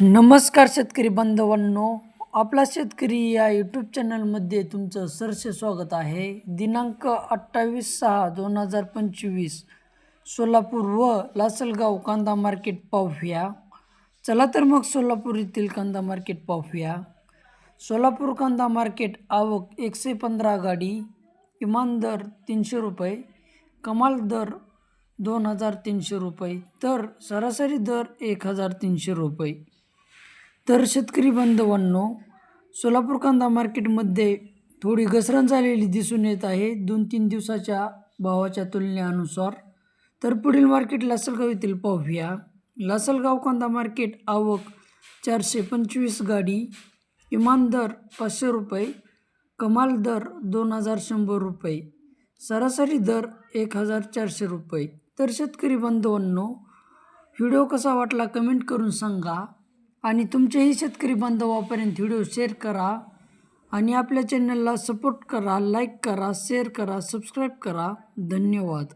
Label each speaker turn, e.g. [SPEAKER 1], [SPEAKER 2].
[SPEAKER 1] नमस्कार शेतकरी बांधवांनो आपला शेतकरी या यूट्यूब चॅनलमध्ये तुमचं सरसे स्वागत आहे. दिनांक अठ्ठावीस सहा दोन हजार पंचवीस सोलापूर व लासलगाव कांदा मार्केट पाहूया. चला तर मग सोलापूर येथील कांदा मार्केट पाहूया. सोलापूर कांदा मार्केट आवक एकशे पंधरा गाडी किमान दर तीनशे रुपये कमाल दर दोन हजार तीनशे रुपये तर सरासरी दर एक हजार तीनशे रुपये. तर शेतकरी बांधवांनो सोलापूर कांदा मार्केटमध्ये थोडी घसरण झालेली दिसून येत आहे. दोन तीन दिवसाच्या भावाच्या तुलनेनुसार तर पुढील मार्केट लासलगाव येथील पाहूया. लासलगाव कांदा मार्केट आवक चारशे पंचवीस गाडी किमान दर पाचशे रुपये कमाल दर दोन हजार शंभर रुपये सरासरी दर एक हजार चारशे रुपये. तर शेतकरी बांधवांनो व्हिडिओ कसा वाटला कमेंट करून सांगा. आणि तुमच्याही शेतकरी बांधवापर्यंत व्हिडिओ शेअर करा. आणि आपल्या चॅनलला सपोर्ट करा लाईक करा शेअर करा सबस्क्राईब करा. धन्यवाद.